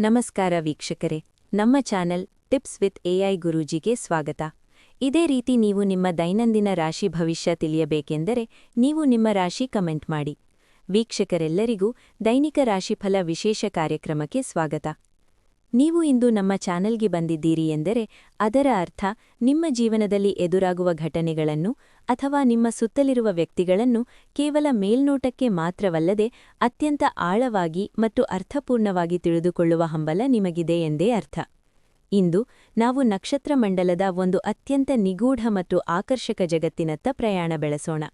ನಮಸ್ಕಾರ ವೀಕ್ಷಕರೇ, ನಮ್ಮ ಚಾನೆಲ್ ಟಿಪ್ಸ್ ವಿತ್ ಎಐ ಗುರೂಜಿಗೆ ಸ್ವಾಗತ. ಇದೇ ರೀತಿ ನೀವು ನಿಮ್ಮ ದೈನಂದಿನ ರಾಶಿ ಭವಿಷ್ಯ ತಿಳಿಯಬೇಕೆಂದರೆ ನೀವು ನಿಮ್ಮ ರಾಶಿ ಕಮೆಂಟ್ ಮಾಡಿ. ವೀಕ್ಷಕರೆಲ್ಲರಿಗೂ ದೈನಿಕ ರಾಶಿಫಲ ವಿಶೇಷ ಕಾರ್ಯಕ್ರಮಕ್ಕೆ ಸ್ವಾಗತ. ನೀವು ಇಂದು ನಮ್ಮ ಚಾನೆಲ್ಗೆ ಬಂದಿದ್ದೀರಿ ಎಂದರೆ ಅದರ ಅರ್ಥ ನಿಮ್ಮ ಜೀವನದಲ್ಲಿ ಎದುರಾಗುವ ಘಟನೆಗಳನ್ನು ಅಥವಾ ನಿಮ್ಮ ಸುತ್ತಲಿರುವ ವ್ಯಕ್ತಿಗಳನ್ನು ಕೇವಲ ಮೇಲ್ನೋಟಕ್ಕೆ ಮಾತ್ರವಲ್ಲದೆ ಅತ್ಯಂತ ಆಳವಾಗಿ ಮತ್ತು ಅರ್ಥಪೂರ್ಣವಾಗಿ ತಿಳಿದುಕೊಳ್ಳುವ ಹಂಬಲ ನಿಮಗಿದೆ ಎಂದೇ ಅರ್ಥ. ಇಂದು ನಾವು ನಕ್ಷತ್ರ ಮಂಡಲದ ಒಂದು ಅತ್ಯಂತ ನಿಗೂಢ ಮತ್ತು ಆಕರ್ಷಕ ಜಗತ್ತಿನತ್ತ ಪ್ರಯಾಣ ಬೆಳೆಸೋಣ.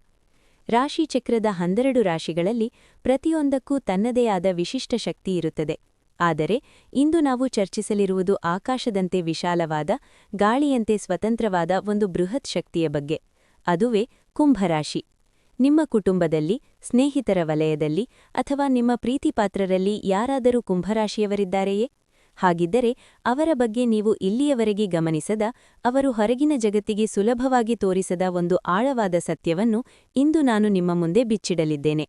ರಾಶಿಚಕ್ರದ ಹನ್ನೆರಡು ರಾಶಿಗಳಲ್ಲಿ ಪ್ರತಿಯೊಂದಕ್ಕೂ ತನ್ನದೇ ಆದ ವಿಶಿಷ್ಟ ಶಕ್ತಿ ಇರುತ್ತದೆ. ಆದರೆ ಇಂದು ನಾವು ಚರ್ಚಿಸಲಿರುವುದು ಆಕಾಶದಂತೆ ವಿಶಾಲವಾದ, ಗಾಳಿಯಂತೆ ಸ್ವತಂತ್ರವಾದ ಒಂದು ಬೃಹತ್ ಶಕ್ತಿಯ ಬಗ್ಗೆ. ಅದುವೇ ಕುಂಭರಾಶಿ. ನಿಮ್ಮ ಕುಟುಂಬದಲ್ಲಿ, ಸ್ನೇಹಿತರ ವಲಯದಲ್ಲಿ ಅಥವಾ ನಿಮ್ಮ ಪ್ರೀತಿಪಾತ್ರರಲ್ಲಿ ಯಾರಾದರೂ ಕುಂಭರಾಶಿಯವರಿದ್ದಾರೆಯೇ? ಹಾಗಿದ್ದರೆ ಅವರ ಬಗ್ಗೆ ನೀವು ಇಲ್ಲಿಯವರೆಗೆ ಗಮನಿಸದ, ಅವರು ಹೊರಗಿನ ಜಗತ್ತಿಗೆ ಸುಲಭವಾಗಿ ತೋರಿಸದ ಒಂದು ಆಳವಾದ ಸತ್ಯವನ್ನು ಇಂದು ನಾನು ನಿಮ್ಮ ಮುಂದೆ ಬಿಚ್ಚಿಡಲಿದ್ದೇನೆ.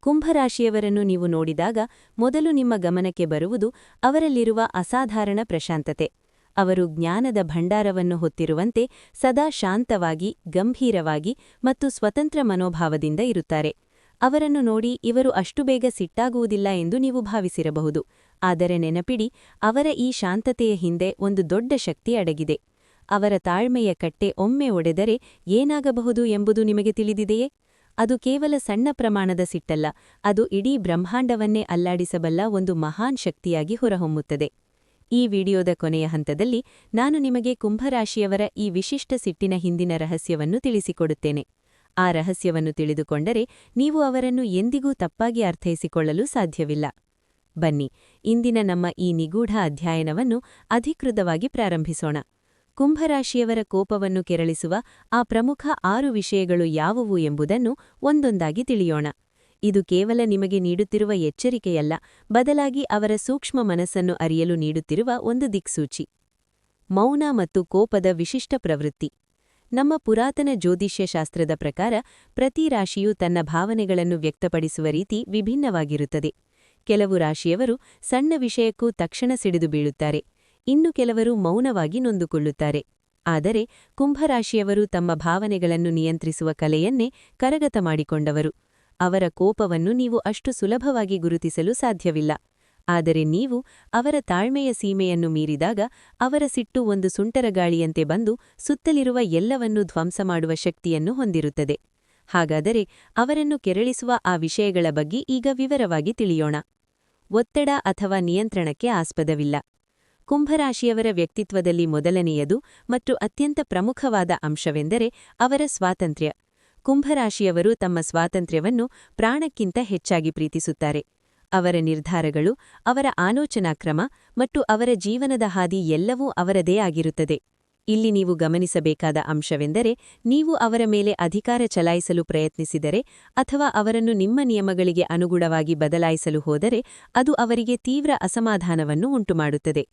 ಕುಂಭರಾಶಿಯವರನ್ನು ನೀವು ನೋಡಿದಾಗ ಮೊದಲು ನಿಮ್ಮ ಗಮನಕ್ಕೆ ಬರುವುದು ಅವರಲ್ಲಿರುವ ಅಸಾಧಾರಣ ಪ್ರಶಾಂತತೆ. ಅವರು ಜ್ಞಾನದ ಭಂಡಾರವನ್ನು ಹೊತ್ತಿರುವಂತೆ ಸದಾ ಶಾಂತವಾಗಿ, ಗಂಭೀರವಾಗಿ ಮತ್ತು ಸ್ವತಂತ್ರ ಮನೋಭಾವದಿಂದ ಇರುತ್ತಾರೆ. ಅವರನ್ನು ನೋಡಿ ಇವರು ಅಷ್ಟು ಬೇಗ ಸಿಟ್ಟಾಗುವುದಿಲ್ಲ ಎಂದು ನೀವು ಭಾವಿಸಿರಬಹುದು. ಆದರೆ ನೆನಪಿಡಿ, ಅವರ ಈ ಶಾಂತತೆಯ ಹಿಂದೆ ಒಂದು ದೊಡ್ಡ ಶಕ್ತಿ ಅಡಗಿದೆ. ಅವರ ತಾಳ್ಮೆಯ ಕಟ್ಟೆ ಒಮ್ಮೆ ಒಡೆದರೆ ಏನಾಗಬಹುದು ಎಂಬುದು ನಿಮಗೆ ತಿಳಿದಿದೆಯೇ? ಅದು ಕೇವಲ ಸಣ್ಣ ಪ್ರಮಾಣದ ಸಿಟ್ಟಲ್ಲ, ಅದು ಇಡೀ ಬ್ರಹ್ಮಾಂಡವನ್ನೇ ಅಲ್ಲಾಡಿಸಬಲ್ಲ ಒಂದು ಮಹಾನ್ ಶಕ್ತಿಯಾಗಿ ಹೊರಹೊಮ್ಮುತ್ತದೆ. ಈ ವಿಡಿಯೋದ ಕೊನೆಯ ಹಂತದಲ್ಲಿ ನಾನು ನಿಮಗೆ ಕುಂಭರಾಶಿಯವರ ಈ ವಿಶಿಷ್ಟ ಸಿಟ್ಟಿನ ಹಿಂದಿನ ರಹಸ್ಯವನ್ನು ತಿಳಿಸಿಕೊಡುತ್ತೇನೆ. ಆ ರಹಸ್ಯವನ್ನು ತಿಳಿದುಕೊಂಡರೆ ನೀವು ಅವರನ್ನು ಎಂದಿಗೂ ತಪ್ಪಾಗಿ ಅರ್ಥೈಸಿಕೊಳ್ಳಲು ಸಾಧ್ಯವಿಲ್ಲ. ಬನ್ನಿ, ಇಂದಿನ ನಮ್ಮ ಈ ನಿಗೂಢ ಅಧ್ಯಯನವನ್ನು ಅಧಿಕೃತವಾಗಿ ಪ್ರಾರಂಭಿಸೋಣ. ಕುಂಭರಾಶಿಯವರ ಕೋಪವನ್ನು ಕೆರಳಿಸುವ ಆ ಪ್ರಮುಖ ಆರು ವಿಷಯಗಳು ಯಾವುವು ಎಂಬುದನ್ನು ಒಂದೊಂದಾಗಿ ತಿಳಿಯೋಣ. ಇದು ಕೇವಲ ನಿಮಗೆ ನೀಡುತ್ತಿರುವ ಎಚ್ಚರಿಕೆಯಲ್ಲ, ಬದಲಾಗಿ ಅವರ ಸೂಕ್ಷ್ಮ ಮನಸ್ಸನ್ನು ಅರಿಯಲು ನೀಡುತ್ತಿರುವ ಒಂದು ದಿಕ್ಸೂಚಿ. ಮೌನ ಮತ್ತು ಕೋಪದ ವಿಶಿಷ್ಟ ಪ್ರವೃತ್ತಿ. ನಮ್ಮ ಪುರಾತನ ಜ್ಯೋತಿಷ್ಯಶಾಸ್ತ್ರದ ಪ್ರಕಾರ ಪ್ರತಿ ರಾಶಿಯೂ ತನ್ನ ಭಾವನೆಗಳನ್ನು ವ್ಯಕ್ತಪಡಿಸುವ ರೀತಿ ವಿಭಿನ್ನವಾಗಿರುತ್ತದೆ. ಕೆಲವು ರಾಶಿಯವರು ಸಣ್ಣ ವಿಷಯಕ್ಕೂ ತಕ್ಷಣ ಸಿಡಿದು ಬೀಳುತ್ತಾರೆ. ಇನ್ನು ಕೆಲವರು ಮೌನವಾಗಿ ನೊಂದುಕೊಳ್ಳುತ್ತಾರೆ. ಆದರೆ ಕುಂಭರಾಶಿಯವರು ತಮ್ಮ ಭಾವನೆಗಳನ್ನು ನಿಯಂತ್ರಿಸುವ ಕಲೆಯನ್ನೇ ಕರಗತ ಮಾಡಿಕೊಂಡವರು. ಅವರ ಕೋಪವನ್ನು ನೀವು ಅಷ್ಟು ಸುಲಭವಾಗಿ ಗುರುತಿಸಲು ಸಾಧ್ಯವಿಲ್ಲ. ಆದರೆ ನೀವು ಅವರ ತಾಳ್ಮೆಯ ಸೀಮೆಯನ್ನು ಮೀರಿದಾಗ ಅವರ ಸಿಟ್ಟು ಒಂದು ಸುಂಟರಗಾಳಿಯಂತೆ ಬಂದು ಸುತ್ತಲಿರುವ ಎಲ್ಲವನ್ನೂ ಧ್ವಂಸ ಮಾಡುವ ಶಕ್ತಿಯನ್ನು ಹೊಂದಿರುತ್ತದೆ. ಹಾಗಾದರೆ ಅವರನ್ನು ಕೆರಳಿಸುವ ಆ ವಿಷಯಗಳ ಬಗ್ಗೆ ಈಗ ವಿವರವಾಗಿ ತಿಳಿಯೋಣ. ಒತ್ತಡ ಅಥವಾ ನಿಯಂತ್ರಣಕ್ಕೆ ಆಸ್ಪದವಿಲ್ಲ. ಕುಂಭರಾಶಿಯವರ ವ್ಯಕ್ತಿತ್ವದಲ್ಲಿ ಮೊದಲನೆಯದು ಮತ್ತು ಅತ್ಯಂತ ಪ್ರಮುಖವಾದ ಅಂಶವೆಂದರೆ ಅವರ ಸ್ವಾತಂತ್ರ್ಯ. ಕುಂಭರಾಶಿಯವರು ತಮ್ಮ ಸ್ವಾತಂತ್ರ್ಯವನ್ನು ಪ್ರಾಣಕ್ಕಿಂತ ಹೆಚ್ಚಾಗಿ ಪ್ರೀತಿಸುತ್ತಾರೆ. ಅವರ ನಿರ್ಧಾರಗಳು, ಅವರ ಆಲೋಚನಾ ಕ್ರಮ ಮತ್ತು ಅವರ ಜೀವನದ ಹಾದಿ ಎಲ್ಲವೂ ಅವರದೇ ಆಗಿರುತ್ತದೆ. ಇಲ್ಲಿ ನೀವು ಗಮನಿಸಬೇಕಾದ ಅಂಶವೆಂದರೆ ನೀವು ಅವರ ಮೇಲೆ ಅಧಿಕಾರ ಚಲಾಯಿಸಲು ಪ್ರಯತ್ನಿಸಿದರೆ ಅಥವಾ ಅವರನ್ನು ನಿಮ್ಮ ನಿಯಮಗಳಿಗೆ ಅನುಗುಣವಾಗಿ ಬದಲಾಯಿಸಲು ಹೋದರೆ ಅದು ಅವರಿಗೆ ತೀವ್ರ ಅಸಮಾಧಾನವನ್ನು ಉಂಟುಮಾಡುತ್ತದೆ.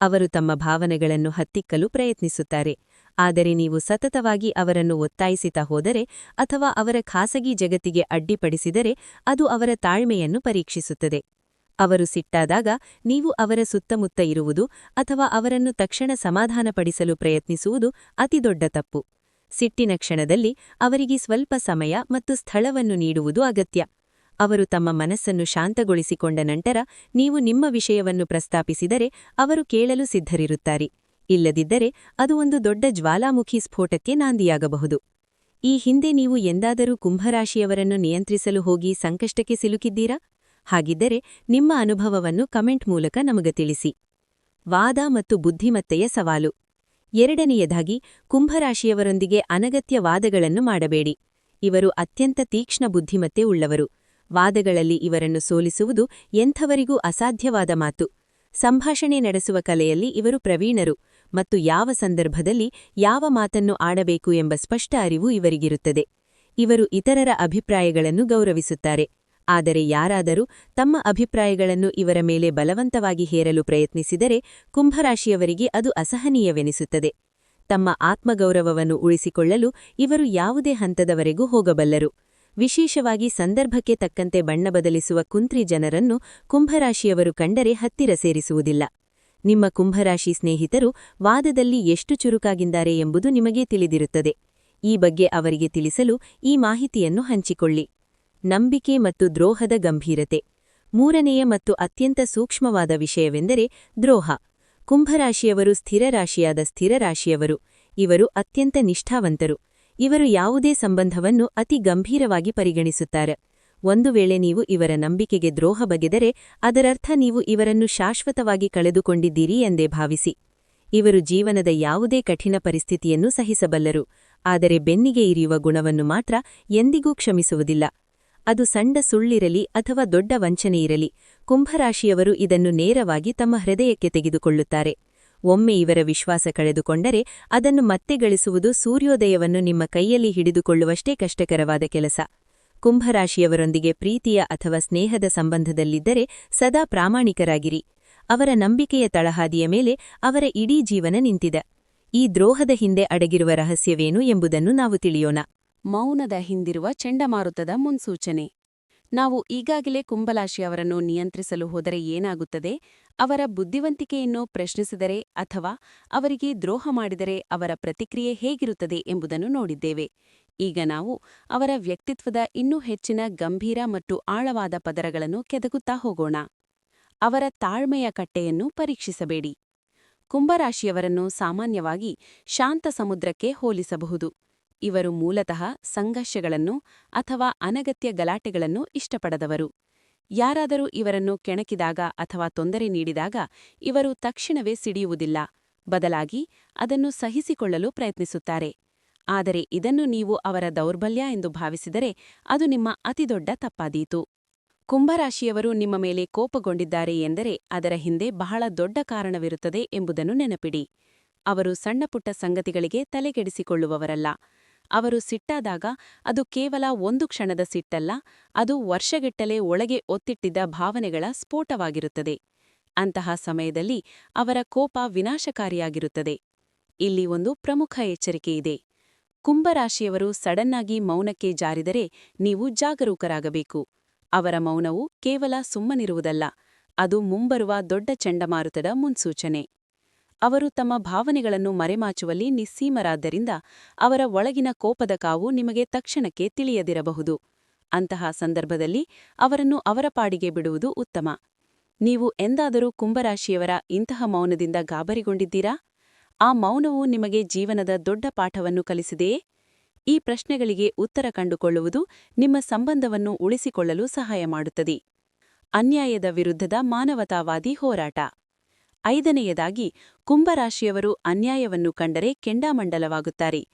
ಅವರು ತಮ್ಮ ಭಾವನೆಗಳನ್ನು ಹತ್ತಿಕ್ಕಲು ಪ್ರಯತ್ನಿಸುತ್ತಾರೆ. ಆದರೆ ನೀವು ಸತತವಾಗಿ ಅವರನ್ನು ಒತ್ತಾಯಿಸುತ್ತಾ ಹೋದರೆ ಅಥವಾ ಅವರ ಖಾಸಗಿ ಜಗತ್ತಿಗೆ ಅಡ್ಡಿಪಡಿಸಿದರೆ ಅದು ಅವರ ತಾಳ್ಮೆಯನ್ನು ಪರೀಕ್ಷಿಸುತ್ತದೆ. ಅವರು ಸಿಟ್ಟಾದಾಗ ನೀವು ಅವರ ಸುತ್ತಮುತ್ತ ಇರುವುದು ಅಥವಾ ಅವರನ್ನು ತಕ್ಷಣ ಸಮಾಧಾನಪಡಿಸಲು ಪ್ರಯತ್ನಿಸುವುದು ಅತಿದೊಡ್ಡ ತಪ್ಪು. ಸಿಟ್ಟಿನ ಕ್ಷಣದಲ್ಲಿ ಅವರಿಗೆ ಸ್ವಲ್ಪ ಸಮಯ ಮತ್ತು ಸ್ಥಳವನ್ನು ನೀಡುವುದು ಅಗತ್ಯ. ಅವರು ತಮ್ಮ ಮನಸ್ಸನ್ನು ಶಾಂತಗೊಳಿಸಿಕೊಂಡ ನಂತರ ನೀವು ನಿಮ್ಮ ವಿಷಯವನ್ನು ಪ್ರಸ್ತಾಪಿಸಿದರೆ ಅವರು ಕೇಳಲು ಸಿದ್ಧರಿರುತ್ತಾರೆ. ಇಲ್ಲದಿದ್ದರೆ ಅದು ಒಂದು ದೊಡ್ಡ ಜ್ವಾಲಾಮುಖಿ ಸ್ಫೋಟಕ್ಕೆ ನಾಂದಿಯಾಗಬಹುದು. ಈ ಹಿಂದೆ ನೀವು ಎಂದಾದರೂ ಕುಂಭರಾಶಿಯವರನ್ನು ನಿಯಂತ್ರಿಸಲು ಹೋಗಿ ಸಂಕಷ್ಟಕ್ಕೆ ಸಿಲುಕಿದ್ದೀರಾ? ಹಾಗಿದ್ದರೆ ನಿಮ್ಮ ಅನುಭವವನ್ನು ಕಮೆಂಟ್ ಮೂಲಕ ನಮಗೆ ತಿಳಿಸಿ. ವಾದ ಮತ್ತು ಬುದ್ಧಿಮತ್ತೆಯ ಸವಾಲು. ಎರಡನೆಯದಾಗಿ, ಕುಂಭರಾಶಿಯವರೊಂದಿಗೆ ಅನಗತ್ಯ ವಾದಗಳನ್ನು ಮಾಡಬೇಡಿ. ಇವರು ಅತ್ಯಂತ ತೀಕ್ಷ್ಣ ಬುದ್ಧಿಮತ್ತೆ ಉಳ್ಳವರು. ವಾದಗಳಲ್ಲಿ ಇವರನ್ನು ಸೋಲಿಸುವುದು ಎಂಥವರಿಗೂ ಅಸಾಧ್ಯವಾದ ಮಾತು. ಸಂಭಾಷಣೆ ನಡೆಸುವ ಕಲೆಯಲ್ಲಿ ಇವರು ಪ್ರವೀಣರು ಮತ್ತು ಯಾವ ಸಂದರ್ಭದಲ್ಲಿ ಯಾವ ಮಾತನ್ನು ಆಡಬೇಕು ಎಂಬ ಸ್ಪಷ್ಟ ಅರಿವು ಇವರಿಗಿರುತ್ತದೆ. ಇವರು ಇತರರ ಅಭಿಪ್ರಾಯಗಳನ್ನು ಗೌರವಿಸುತ್ತಾರೆ. ಆದರೆ ಯಾರಾದರೂ ತಮ್ಮ ಅಭಿಪ್ರಾಯಗಳನ್ನು ಇವರ ಮೇಲೆ ಬಲವಂತವಾಗಿ ಹೇರಲು ಪ್ರಯತ್ನಿಸಿದರೆ ಕುಂಭರಾಶಿಯವರಿಗೆ ಅದು ಅಸಹನೀಯವೆನಿಸುತ್ತದೆ. ತಮ್ಮ ಆತ್ಮಗೌರವವನ್ನು ಉಳಿಸಿಕೊಳ್ಳಲು ಇವರು ಯಾವುದೇ ಹಂತದವರೆಗೂ ಹೋಗಬಲ್ಲರು. ವಿಶೇಷವಾಗಿ ಸಂದರ್ಭಕ್ಕೆ ತಕ್ಕಂತೆ ಬಣ್ಣ ಬದಲಿಸುವ ಕುಂತ್ರಿ ಜನರನ್ನು ಕುಂಭರಾಶಿಯವರು ಕಂಡರೆ ಹತ್ತಿರ ಸೇರಿಸುವುದಿಲ್ಲ. ನಿಮ್ಮ ಕುಂಭರಾಶಿ ಸ್ನೇಹಿತರು ವಾದದಲ್ಲಿ ಎಷ್ಟು ಚುರುಕಾಗಿದ್ದಾರೆ ಎಂಬುದು ನಿಮಗೆ ತಿಳಿದಿರುತ್ತದೆ. ಈ ಬಗ್ಗೆ ಅವರಿಗೆ ತಿಳಿಸಲು ಈ ಮಾಹಿತಿಯನ್ನು ಹಂಚಿಕೊಳ್ಳಿ. ನಂಬಿಕೆ ಮತ್ತು ದ್ರೋಹದ ಗಂಭೀರತೆ. ಮೂರನೆಯ ಮತ್ತು ಅತ್ಯಂತ ಸೂಕ್ಷ್ಮವಾದ ವಿಷಯವೆಂದರೆ ದ್ರೋಹ. ಕುಂಭರಾಶಿಯವರು ಸ್ಥಿರರಾಶಿಯಾದ ಸ್ಥಿರರಾಶಿಯವರು. ಇವರು ಅತ್ಯಂತ ನಿಷ್ಠಾವಂತರು. ಇವರು ಯಾವುದೇ ಸಂಬಂಧವನ್ನು ಅತಿ ಗಂಭೀರವಾಗಿ ಪರಿಗಣಿಸುತ್ತಾರೆ. ಒಂದು ವೇಳೆ ನೀವು ಇವರ ನಂಬಿಕೆಗೆ ದ್ರೋಹ ಬಗೆದರೆ, ಅದರರ್ಥ ನೀವು ಇವರನ್ನು ಶಾಶ್ವತವಾಗಿ ಕಳೆದುಕೊಂಡಿದ್ದೀರಿ ಎಂದೇ ಭಾವಿಸಿ. ಇವರು ಜೀವನದ ಯಾವುದೇ ಕಠಿಣ ಪರಿಸ್ಥಿತಿಯನ್ನು ಸಹಿಸಬಲ್ಲರು. ಆದರೆ ಬೆನ್ನಿಗೆ ಇರಿಯುವ ಗುಣವನ್ನು ಮಾತ್ರ ಎಂದಿಗೂ ಕ್ಷಮಿಸುವುದಿಲ್ಲ. ಅದು ಸಣ್ಣ ಸುಳ್ಳಿರಲಿ ಅಥವಾ ದೊಡ್ಡ ವಂಚನೆಯಿರಲಿ, ಕುಂಭರಾಶಿಯವರು ಇದನ್ನು ನೇರವಾಗಿ ತಮ್ಮ ಹೃದಯಕ್ಕೆ ತೆಗೆದುಕೊಳ್ಳುತ್ತಾರೆ. ಒಮ್ಮೆ ಇವರ ವಿಶ್ವಾಸ ಕಳೆದುಕೊಂಡರೆ ಅದನ್ನು ಮತ್ತೆ ಗಳಿಸುವುದು ಸೂರ್ಯೋದಯವನ್ನು ನಿಮ್ಮ ಕೈಯಲ್ಲಿ ಹಿಡಿದುಕೊಳ್ಳುವಷ್ಟೇ ಕಷ್ಟಕರವಾದ ಕೆಲಸ. ಕುಂಭರಾಶಿಯವರೊಂದಿಗೆ ಪ್ರೀತಿಯ ಅಥವಾ ಸ್ನೇಹದ ಸಂಬಂಧದಲ್ಲಿದ್ದರೆ ಸದಾ ಪ್ರಾಮಾಣಿಕರಾಗಿರಿ. ಅವರ ನಂಬಿಕೆಯ ತಳಹಾದಿಯ ಮೇಲೆ ಅವರ ಇಡೀ ಜೀವನ ನಿಂತಿದೆ. ಈ ದ್ರೋಹದ ಹಿಂದೆ ಅಡಗಿರುವ ರಹಸ್ಯವೇನು ಎಂಬುದನ್ನು ನಾವು ತಿಳಿಯೋಣ. ಮೌನದ ಹಿಂದಿರುವ ಚಂಡಮಾರುತದ ಮುನ್ಸೂಚನೆ. ನಾವು ಈಗಾಗಲೇ ಕುಂಭರಾಶಿಯವರನ್ನು ನಿಯಂತ್ರಿಸಲು ಹೋದರೆ ಏನಾಗುತ್ತದೆ? ಅವರ ಬುದ್ಧಿವಂತಿಕೆಯನ್ನು ಪ್ರಶ್ನಿಸಿದರೆ ಅಥವಾ ಅವರಿಗೆ ದ್ರೋಹ ಮಾಡಿದರೆ ಅವರ ಪ್ರತಿಕ್ರಿಯೆ ಹೇಗಿರುತ್ತದೆ ಎಂಬುದನ್ನು ನೋಡಿದ್ದೇವೆ. ಈಗ ನಾವು ಅವರ ವ್ಯಕ್ತಿತ್ವದ ಇನ್ನೂ ಹೆಚ್ಚಿನ ಗಂಭೀರ ಮತ್ತು ಆಳವಾದ ಪದರಗಳನ್ನು ಕೆದಕುತ್ತಾ ಹೋಗೋಣ. ಅವರ ತಾಳ್ಮೆಯ ಕಟ್ಟೆಯನ್ನು ಪರೀಕ್ಷಿಸಬೇಡಿ. ಕುಂಭರಾಶಿಯವರನ್ನು ಸಾಮಾನ್ಯವಾಗಿ ಶಾಂತ ಸಮುದ್ರಕ್ಕೆ ಹೋಲಿಸಬಹುದು. ಇವರು ಮೂಲತಃ ಸಂಘರ್ಷಗಳನ್ನು ಅಥವಾ ಅನಗತ್ಯ ಗಲಾಟೆಗಳನ್ನು ಇಷ್ಟಪಡದವರು. ಯಾರಾದರೂ ಇವರನ್ನು ಕೆಣಕಿದಾಗ ಅಥವಾ ತೊಂದರೆ ನೀಡಿದಾಗ ಇವರು ತಕ್ಷಣವೇ ಸಿಡಿಯುವುದಿಲ್ಲ, ಬದಲಾಗಿ ಅದನ್ನು ಸಹಿಸಿಕೊಳ್ಳಲು ಪ್ರಯತ್ನಿಸುತ್ತಾರೆ. ಆದರೆ ಇದನ್ನು ನೀವು ಅವರ ದೌರ್ಬಲ್ಯ ಎಂದು ಭಾವಿಸಿದರೆ ಅದು ನಿಮ್ಮ ಅತಿದೊಡ್ಡ ತಪ್ಪಾದೀತು. ಕುಂಭರಾಶಿಯವರು ನಿಮ್ಮ ಮೇಲೆ ಕೋಪಗೊಂಡಿದ್ದಾರೆ ಎಂದರೆ ಅದರ ಹಿಂದೆ ಬಹಳ ದೊಡ್ಡ ಕಾರಣವಿರುತ್ತದೆ ಎಂಬುದನ್ನು ನೆನಪಿಡಿ. ಅವರು ಸಣ್ಣಪುಟ್ಟ ಸಂಗತಿಗಳಿಗೆ ತಲೆಗೆಡಿಸಿಕೊಳ್ಳುವವರಲ್ಲ ಅವರು ಸಿಟ್ಟಾದಾಗ ಅದು ಕೇವಲ ಒಂದು ಕ್ಷಣದ ಸಿಟ್ಟಲ್ಲ, ಅದು ವರ್ಷಗಟ್ಟಲೆ ಒಳಗೆ ಒತ್ತಿಟ್ಟಿದ್ದ ಭಾವನೆಗಳ ಸ್ಫೋಟವಾಗಿರುತ್ತದೆ. ಅಂತಹ ಸಮಯದಲ್ಲಿ ಅವರ ಕೋಪ ವಿನಾಶಕಾರಿಯಾಗಿರುತ್ತದೆ. ಇಲ್ಲಿ ಒಂದು ಪ್ರಮುಖ ಎಚ್ಚರಿಕೆಯಿದೆ ಕುಂಭರಾಶಿಯವರು ಸಡನ್ನಾಗಿ ಮೌನಕ್ಕೆ ಜಾರಿದರೆ ನೀವು ಜಾಗರೂಕರಾಗಬೇಕು. ಅವರ ಮೌನವು ಕೇವಲ ಸುಮ್ಮನಿರುವುದಲ್ಲ, ಅದು ಮುಂಬರುವ ದೊಡ್ಡ ಚಂಡಮಾರುತದ ಮುನ್ಸೂಚನೆ. ಅವರು ತಮ್ಮ ಭಾವನೆಗಳನ್ನು ಮರೆಮಾಚುವಲ್ಲಿ ನಿಸ್ಸೀಮರಾದ್ದರಿಂದ ಅವರ ಒಳಗಿನ ಕೋಪದ ಕಾವು ನಿಮಗೆ ತಕ್ಷಣಕ್ಕೆ ತಿಳಿಯದಿರಬಹುದು. ಅಂತಹ ಸಂದರ್ಭದಲ್ಲಿ ಅವರನ್ನು ಅವರ ಪಾಡಿಗೆ ಬಿಡುವುದು ಉತ್ತಮ. ನೀವು ಎಂದಾದರೂ ಕುಂಭರಾಶಿಯವರ ಇಂತಹ ಮೌನದಿಂದ ಗಾಬರಿಗೊಂಡಿದ್ದೀರಾ? ಆ ಮೌನವು ನಿಮಗೆ ಜೀವನದ ದೊಡ್ಡ ಪಾಠವನ್ನು ಕಲಿಸಿದೆಯೇ? ಈ ಪ್ರಶ್ನೆಗಳಿಗೆ ಉತ್ತರ ಕಂಡುಕೊಳ್ಳುವುದು ನಿಮ್ಮ ಸಂಬಂಧವನ್ನು ಉಳಿಸಿಕೊಳ್ಳಲು ಸಹಾಯ ಮಾಡುತ್ತದೆ. ಅನ್ಯಾಯದ ವಿರುದ್ಧದ ಮಾನವತಾವಾದಿ ಹೋರಾಟ. ಐದನೆಯದಾಗಿ, ಕುಂಭರಾಶಿಯವರು ಅನ್ಯಾಯವನ್ನು ಕಂಡರೆ ಕೆಂಡಾಮಂಡಲವಾಗುತ್ತಾರೆ.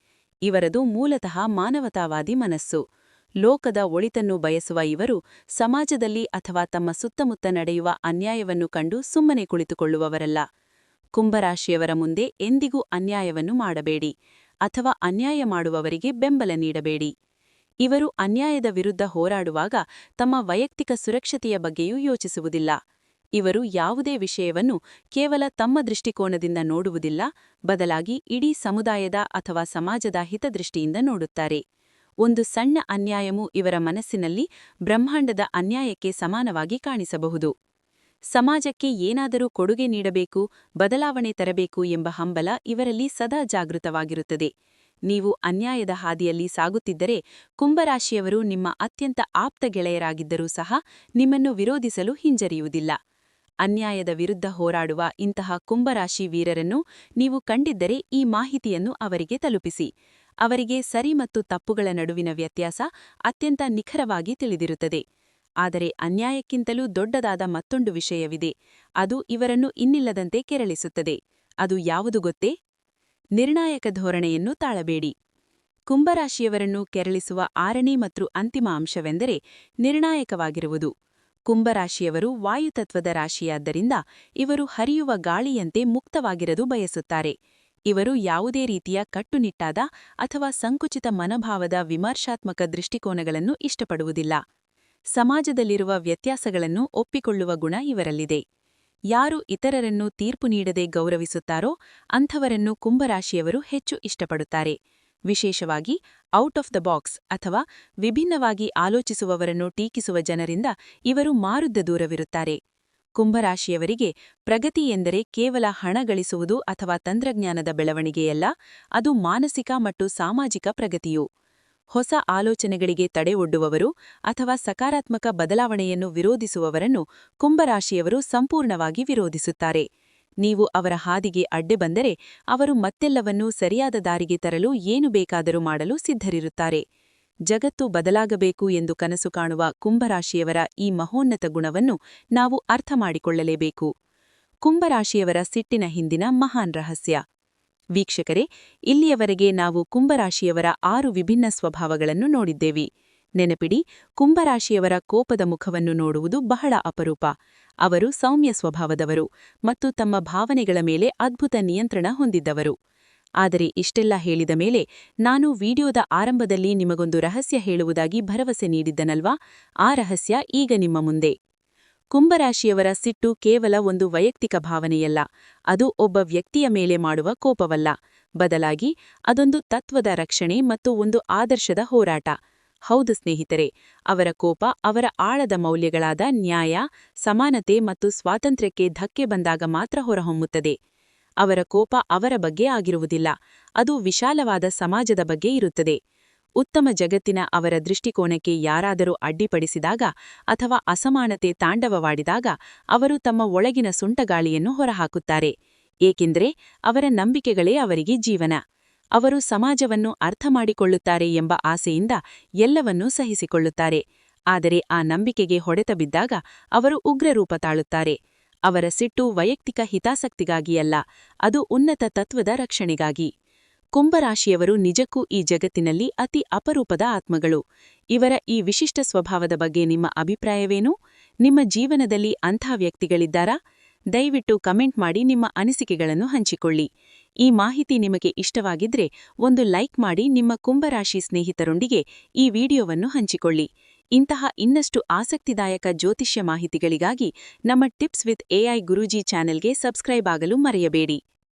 ಇವರದು ಮೂಲತಃ ಮಾನವತಾವಾದಿ ಮನಸ್ಸು. ಲೋಕದ ಒಳಿತನ್ನು ಬಯಸುವ ಇವರು ಸಮಾಜದಲ್ಲಿ ಅಥವಾ ತಮ್ಮ ಸುತ್ತಮುತ್ತ ನಡೆಯುವ ಅನ್ಯಾಯವನ್ನು ಕಂಡು ಸುಮ್ಮನೆ ಕುಳಿತುಕೊಳ್ಳುವವರಲ್ಲ. ಕುಂಭರಾಶಿಯವರ ಮುಂದೆ ಎಂದಿಗೂ ಅನ್ಯಾಯವನ್ನು ಮಾಡಬೇಡಿ ಅಥವಾ ಅನ್ಯಾಯ ಮಾಡುವವರಿಗೆ ಬೆಂಬಲ ನೀಡಬೇಡಿ. ಇವರು ಅನ್ಯಾಯದ ವಿರುದ್ಧ ಹೋರಾಡುವಾಗ ತಮ್ಮ ವೈಯಕ್ತಿಕ ಸುರಕ್ಷತೆಯ ಬಗ್ಗೆಯೂ ಯೋಚಿಸುವುದಿಲ್ಲ. ಇವರು ಯಾವುದೇ ವಿಷಯವನ್ನು ಕೇವಲ ತಮ್ಮ ದೃಷ್ಟಿಕೋನದಿಂದ ನೋಡುವುದಿಲ್ಲ, ಬದಲಾಗಿ ಇಡೀ ಸಮುದಾಯದ ಅಥವಾ ಸಮಾಜದ ಹಿತದೃಷ್ಟಿಯಿಂದ ನೋಡುತ್ತಾರೆ. ಒಂದು ಸಣ್ಣ ಅನ್ಯಾಯವು ಇವರ ಮನಸ್ಸಿನಲ್ಲಿ ಬ್ರಹ್ಮಾಂಡದ ಅನ್ಯಾಯಕ್ಕೆ ಸಮಾನವಾಗಿ ಕಾಣಿಸಬಹುದು. ಸಮಾಜಕ್ಕೆ ಏನಾದರೂ ಕೊಡುಗೆ ನೀಡಬೇಕು, ಬದಲಾವಣೆ ತರಬೇಕು ಎಂಬ ಹಂಬಲ ಇವರಲ್ಲಿ ಸದಾ ಜಾಗೃತವಾಗಿರುತ್ತದೆ. ನೀವು ಅನ್ಯಾಯದ ಹಾದಿಯಲ್ಲಿ ಸಾಗುತ್ತಿದ್ದರೆ ಕುಂಭರಾಶಿಯವರು ನಿಮ್ಮ ಅತ್ಯಂತ ಆಪ್ತ ಗೆಳೆಯರಾಗಿದ್ದರೂ ಸಹ ನಿಮ್ಮನ್ನು ವಿರೋಧಿಸಲು ಹಿಂಜರಿಯುವುದಿಲ್ಲ. ಅನ್ಯಾಯದ ವಿರುದ್ಧ ಹೋರಾಡುವ ಇಂತಹ ಕುಂಭರಾಶಿ ವೀರರನ್ನು ನೀವು ಕಂಡಿದ್ದರೆ ಈ ಮಾಹಿತಿಯನ್ನು ಅವರಿಗೆ ತಲುಪಿಸಿ. ಅವರಿಗೆ ಸರಿ ಮತ್ತು ತಪ್ಪುಗಳ ನಡುವಿನ ವ್ಯತ್ಯಾಸ ಅತ್ಯಂತ ನಿಖರವಾಗಿ ತಿಳಿದಿರುತ್ತದೆ. ಆದರೆ ಅನ್ಯಾಯಕ್ಕಿಂತಲೂ ದೊಡ್ಡದಾದ ಮತ್ತೊಂದು ವಿಷಯವಿದೆ. ಅದು ಇವರನ್ನು ಇನ್ನಿಲ್ಲದಂತೆ ಕೆರಳಿಸುತ್ತದೆ. ಅದು ಯಾವುದು ಗೊತ್ತೇ? ನಿರ್ಣಾಯಕ ಧೋರಣೆಯನ್ನು ತಾಳಬೇಡಿ. ಕುಂಭರಾಶಿಯವರನ್ನು ಕೆರಳಿಸುವ ಆರನೇ ಮತ್ತು ಅಂತಿಮ ಅಂಶವೆಂದರೆ ನಿರ್ಣಾಯಕವಾಗಿರುವುದು. ಕುಂಭರಾಶಿಯವರು ವಾಯುತತ್ವದ ರಾಶಿಯಾದ್ದರಿಂದ ಇವರು ಹರಿಯುವ ಗಾಳಿಯಂತೆ ಮುಕ್ತವಾಗಿರದು ಬಯಸುತ್ತಾರೆ. ಇವರು ಯಾವುದೇ ರೀತಿಯ ಕಟ್ಟುನಿಟ್ಟಾದ ಅಥವಾ ಸಂಕುಚಿತ ಮನೋಭಾವದ ವಿಮರ್ಶಾತ್ಮಕ ದೃಷ್ಟಿಕೋನಗಳನ್ನು ಇಷ್ಟಪಡುವುದಿಲ್ಲ. ಸಮಾಜದಲ್ಲಿರುವ ವ್ಯತ್ಯಾಸಗಳನ್ನು ಒಪ್ಪಿಕೊಳ್ಳುವ ಗುಣ ಇವರಲ್ಲಿದೆ. ಯಾರು ಇತರರನ್ನು ತೀರ್ಪು ನೀಡದೆ ಗೌರವಿಸುತ್ತಾರೋ ಅಂಥವರನ್ನು ಕುಂಭರಾಶಿಯವರು ಹೆಚ್ಚು ಇಷ್ಟಪಡುತ್ತಾರೆ. ವಿಶೇಷವಾಗಿ ಔಟ್ ಆಫ್ ದ ಬಾಕ್ಸ್ ಅಥವಾ ವಿಭಿನ್ನವಾಗಿ ಆಲೋಚಿಸುವವರನ್ನು ಟೀಕಿಸುವ ಜನರಿಂದ ಇವರು ಮಾರುದ್ದ ದೂರವಿರುತ್ತಾರೆ. ಕುಂಭರಾಶಿಯವರಿಗೆ ಪ್ರಗತಿ ಎಂದರೆ ಕೇವಲ ಹಣ ಗಳಿಸುವುದು ಅಥವಾ ತಂತ್ರಜ್ಞಾನದ ಬೆಳವಣಿಗೆಯಲ್ಲ, ಅದು ಮಾನಸಿಕ ಮತ್ತು ಸಾಮಾಜಿಕ ಪ್ರಗತಿಯು. ಹೊಸ ಆಲೋಚನೆಗಳಿಗೆ ತಡೆ ಒಡ್ಡುವವರು ಅಥವಾ ಸಕಾರಾತ್ಮಕ ಬದಲಾವಣೆಯನ್ನು ವಿರೋಧಿಸುವವರನ್ನು ಕುಂಭರಾಶಿಯವರು ಸಂಪೂರ್ಣವಾಗಿ ವಿರೋಧಿಸುತ್ತಾರೆ. ನೀವು ಅವರ ಹಾದಿಗೆ ಅಡ್ಡೆ ಬಂದರೆ ಅವರು ಮತ್ತೆಲ್ಲವನ್ನೂ ಸರಿಯಾದ ದಾರಿಗೆ ತರಲು ಏನು ಬೇಕಾದರೂ ಮಾಡಲು ಸಿದ್ಧರಿರುತ್ತಾರೆ. ಜಗತ್ತು ಬದಲಾಗಬೇಕು ಎಂದು ಕನಸು ಕಾಣುವ ಕುಂಭರಾಶಿಯವರ ಈ ಮಹೋನ್ನತ ಗುಣವನ್ನು ನಾವು ಅರ್ಥಮಾಡಿಕೊಳ್ಳಲೇಬೇಕು ಕುಂಭರಾಶಿಯವರ ಸಿಟ್ಟಿನ ಹಿಂದಿನ ಮಹಾನ್ ರಹಸ್ಯ. ವೀಕ್ಷಕರೇ, ಇಲ್ಲಿಯವರೆಗೆ ನಾವು ಕುಂಭರಾಶಿಯವರ ಆರು ವಿಭಿನ್ನ ಸ್ವಭಾವಗಳನ್ನು ನೋಡಿದ್ದೇವೆ. ನೆನಪಿಡಿ, ಕುಂಭರಾಶಿಯವರ ಕೋಪದ ಮುಖವನ್ನು ನೋಡುವುದು ಬಹಳ ಅಪರೂಪ. ಅವರು ಸೌಮ್ಯ ಸ್ವಭಾವದವರು ಮತ್ತು ತಮ್ಮ ಭಾವನೆಗಳ ಮೇಲೆ ಅದ್ಭುತ ನಿಯಂತ್ರಣ ಹೊಂದಿದ್ದವರು. ಆದರೆ ಇಷ್ಟೆಲ್ಲ ಹೇಳಿದ ಮೇಲೆ ನಾನು ವಿಡಿಯೋದ ಆರಂಭದಲ್ಲಿ ನಿಮಗೊಂದು ರಹಸ್ಯ ಹೇಳುವುದಾಗಿ ಭರವಸೆ ನೀಡಿದ್ದನಲ್ವಾ? ಆ ರಹಸ್ಯ ಈಗ ನಿಮ್ಮ ಮುಂದೆ. ಕುಂಭರಾಶಿಯವರ ಸಿಟ್ಟು ಕೇವಲ ಒಂದು ವೈಯಕ್ತಿಕ ಭಾವನೆಯಲ್ಲ, ಅದು ಒಬ್ಬ ವ್ಯಕ್ತಿಯ ಮೇಲೆ ಮಾಡುವ ಕೋಪವಲ್ಲ. ಬದಲಾಗಿ, ಅದೊಂದು ತತ್ವದ ರಕ್ಷಣೆ ಮತ್ತು ಒಂದು ಆದರ್ಶದ ಹೋರಾಟ. ಹೌದು ಸ್ನೇಹಿತರೆ, ಅವರ ಕೋಪ ಅವರ ಆಳದ ಮೌಲ್ಯಗಳಾದ ನ್ಯಾಯ, ಸಮಾನತೆ ಮತ್ತು ಸ್ವಾತಂತ್ರ್ಯಕ್ಕೆ ಧಕ್ಕೆ ಬಂದಾಗ ಮಾತ್ರ ಹೊರಹೊಮ್ಮುತ್ತದೆ. ಅವರ ಕೋಪ ಅವರ ಬಗ್ಗೆ ಆಗಿರುವುದಿಲ್ಲ, ಅದು ವಿಶಾಲವಾದ ಸಮಾಜದ ಬಗ್ಗೆ ಇರುತ್ತದೆ. ಉತ್ತಮ ಜಗತ್ತಿನ ಅವರ ದೃಷ್ಟಿಕೋನಕ್ಕೆ ಯಾರಾದರೂ ಅಡ್ಡಿಪಡಿಸಿದಾಗ ಅಥವಾ ಅಸಮಾನತೆ ತಾಂಡವವಾಡಿದಾಗ ಅವರು ತಮ್ಮ ಒಳಗಿನ ಸುಂಟಗಾಳಿಯನ್ನು ಹೊರಹಾಕುತ್ತಾರೆ, ಏಕೆಂದರೆ ಅವರ ನಂಬಿಕೆಗಳೇ ಅವರಿಗೆ ಜೀವನ. ಅವರು ಸಮಾಜವನ್ನು ಅರ್ಥಮಾಡಿಕೊಳ್ಳುತ್ತಾರೆ ಎಂಬ ಆಸೆಯಿಂದ ಎಲ್ಲವನ್ನೂ ಸಹಿಸಿಕೊಳ್ಳುತ್ತಾರೆ. ಆದರೆ ಆ ನಂಬಿಕೆಗೆ ಹೊಡೆತ ಬಿದ್ದಾಗ ಅವರು ಉಗ್ರರೂಪ ತಾಳುತ್ತಾರೆ. ಅವರ ಸಿಟ್ಟು ವೈಯಕ್ತಿಕ ಹಿತಾಸಕ್ತಿಗಾಗಿಯಲ್ಲ, ಅದು ಉನ್ನತ ತತ್ವದ ರಕ್ಷಣೆಗಾಗಿ. ಕುಂಭರಾಶಿಯವರು ನಿಜಕ್ಕೂ ಈ ಜಗತ್ತಿನಲ್ಲಿ ಅತಿ ಅಪರೂಪದ ಆತ್ಮಗಳು. ಇವರ ಈ ವಿಶಿಷ್ಟ ಸ್ವಭಾವದ ಬಗ್ಗೆ ನಿಮ್ಮ ಅಭಿಪ್ರಾಯವೇನು? ನಿಮ್ಮ ಜೀವನದಲ್ಲಿ ಅಂಥ ವ್ಯಕ್ತಿಗಳಿದ್ದಾರಾ? ದಯವಿಟ್ಟು ಕಮೆಂಟ್ ಮಾಡಿ ನಿಮ್ಮ ಅನಿಸಿಕೆಗಳನ್ನು ಹಂಚಿಕೊಳ್ಳಿ. ಈ ಮಾಹಿತಿ ನಿಮಗೆ ಇಷ್ಟವಾಗಿದ್ರೆ ಒಂದು ಲೈಕ್ ಮಾಡಿ ನಿಮ್ಮ ಕುಂಭರಾಶಿ ಸ್ನೇಹಿತರೊಂದಿಗೆ ಈ ವಿಡಿಯೋವನ್ನು ಹಂಚಿಕೊಳ್ಳಿ. ಇಂತಹ ಇನ್ನಷ್ಟು ಆಸಕ್ತಿದಾಯಕ ಜ್ಯೋತಿಷ್ಯ ಮಾಹಿತಿಗಳಿಗಾಗಿ ನಮ್ಮ ಟಿಪ್ಸ್ ವಿತ್ ಎಐ ಗುರೂಜಿ ಚಾನೆಲ್ಗೆ ಸಬ್ಸ್ಕ್ರೈಬ್ ಆಗಲು ಮರೆಯಬೇಡಿ.